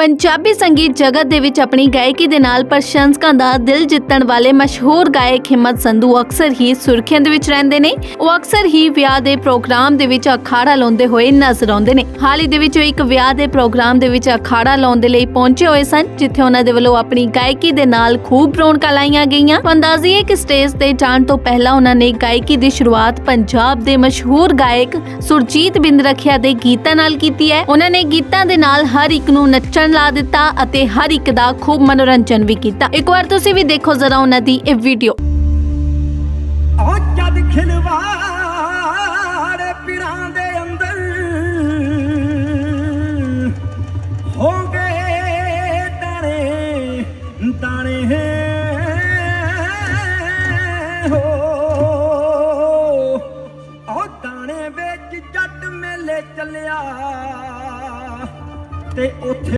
ਪੰਜਾਬੀ ਸੰਗੀਤ ਜਗਤ ਦੇ ਵਿੱਚ ਆਪਣੀ ਗਾਇਕੀ ਦੇ ਨਾਲ ਪ੍ਰਸ਼ੰਸਕਾਂ ਦਾ ਦਿਲ ਜਿੱਤਣ ਵਾਲੇ ਮਸ਼ਹੂਰ ਗਾਇਕ ਹਿੰਮਤ ਸੰਧੂ ਅਕਸਰ ਹੀ ਸੁਰਖੀਆਂ ਦੇ ਵਿੱਚ ਰਹਿੰਦੇ ਨੇ। ਉਹ ਅਕਸਰ ਹੀ ਵਿਆਹ ਦੇ ਪ੍ਰੋਗਰਾਮ ਦੇ ਵਿੱਚ ਅਖਾੜਾ ਲਾਉਂਦੇ ਹੋਏ ਨਜ਼ਰ ਆਉਂਦੇ ਨੇ। ਹਾਲ ਹੀ ਦੇ ਵਿੱਚ ਉਹ ਇੱਕ ਵਿਆਹ ਦੇ ਪ੍ਰੋਗਰਾਮ ਦੇ ਵਿੱਚ ਅਖਾੜਾ ਲਾਉਣ ਦੇ ਲਈ ਪਹੁੰਚੇ ਹੋਏ ਸਨ, ਜਿੱਥੇ ਉਹਨਾਂ ਦੇ ਵੱਲੋਂ ਆਪਣੀ ਗਾਇਕੀ ਦੇ ਨਾਲ ਖੂਬ ਰੌਣਕਾਂ ਲਾਈਆਂ ਗਈਆਂ। ਅੰਦਾਜ਼ੀ ਹੈ ਕਿ ਸਟੇਜ ਤੇ ਜਾਣ ਤੋਂ ਪਹਿਲਾਂ ਉਹਨਾਂ ਨੇ ਗਾਇਕੀ ਦੀ ਸ਼ੁਰੂਆਤ ਪੰਜਾਬ ਦੇ ਮਸ਼ਹੂਰ ਗਾਇਕ ਸੁਰਜੀਤ ਬਿੰਦ ਰਖਿਆ ਦੇ ਗੀਤਾਂ ਨਾਲ ਕੀਤੀ ਹੈ। ਉਹਨਾਂ ਨੇ ਗੀਤਾਂ ਦੇ ਨਾਲ ਹਰ ਇੱਕ ਨੂੰ ਨੱਚਣ ਲਾ ਦਿੱਤਾ ਅਤੇ ਹਰ ਇੱਕ ਦਾ ਖੂਬ ਮਨੋਰੰਜਨ ਵੀ ਕੀਤਾ। ਇੱਕ ਵਾਰ ਤੁਸੀਂ ਵੀ ਦੇਖੋ ਜ਼ਰਾ ਉਹਨਾਂ ਦੀ ਇਹ ਵੀਡੀਓ। ਉਹ ਜਦ ਖਿਲਵਾੜ ਪਿਰਾਂ ਦੇ ਅੰਦਰ ਹੋ ਗਏ ਤਾਰੇ ਤਾਣੇ ਹੋ, ਉਹ ਦਾਣੇ ਵਿੱਚ ਜੱਟ ਮੇਲੇ ਚੱਲਿਆ ਤੇ ਉੱਥੇ